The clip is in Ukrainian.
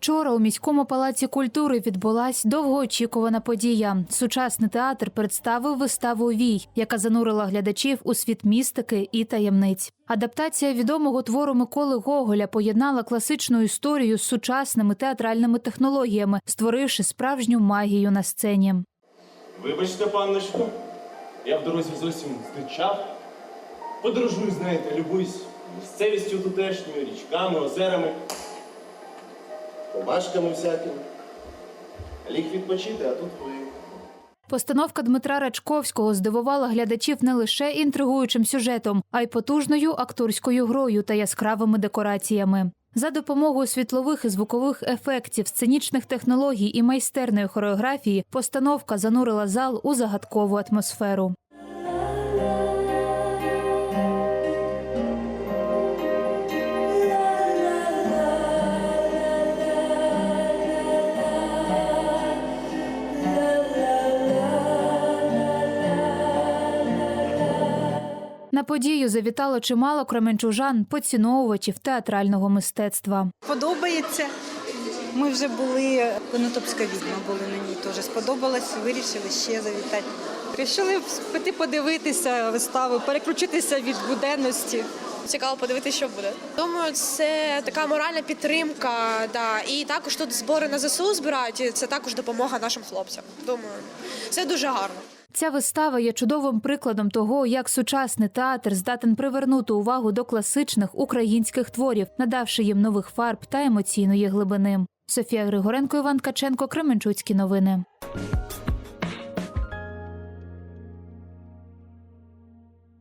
Вчора у міському палаці культури відбулась довгоочікувана подія. Сучасний театр представив виставу Вій, яка занурила глядачів у світ містики і таємниць. Адаптація відомого твору Миколи Гоголя поєднала класичну історію з сучасними театральними технологіями, створивши справжню магію на сцені. Вибачте, панночко, я в дорозі зовсім здичав. Подорожую, знаєте, любуюсь місцевістю тутешньою, річками, озерами, комашками всякими. Ліг відпочити, а тут ви. Постановка Дмитра Рачковського здивувала глядачів не лише інтригуючим сюжетом, а й потужною акторською грою та яскравими декораціями. За допомогою світлових і звукових ефектів, сценічних технологій і майстерної хореографії постановка занурила зал у загадкову атмосферу. На подію завітало чимало кременчужан, поціновувачів театрального мистецтва. Подобається. Ми вже були, Конотопська відьма були на ній теж. Сподобалось, вирішили ще завітати. Рішили піти подивитися виставу, переключитися від буденності. Цікаво подивитися, що буде. Думаю, це така моральна підтримка. Да. І також тут збори на ЗСУ збирають. і Це також допомога нашим хлопцям. Думаю, це дуже гарно. Ця вистава є чудовим прикладом того, як сучасний театр здатен привернути увагу до класичних українських творів, надавши їм нових фарб та емоційної глибини. Софія Григоренко, Іван Каченко, Кременчуцькі новини.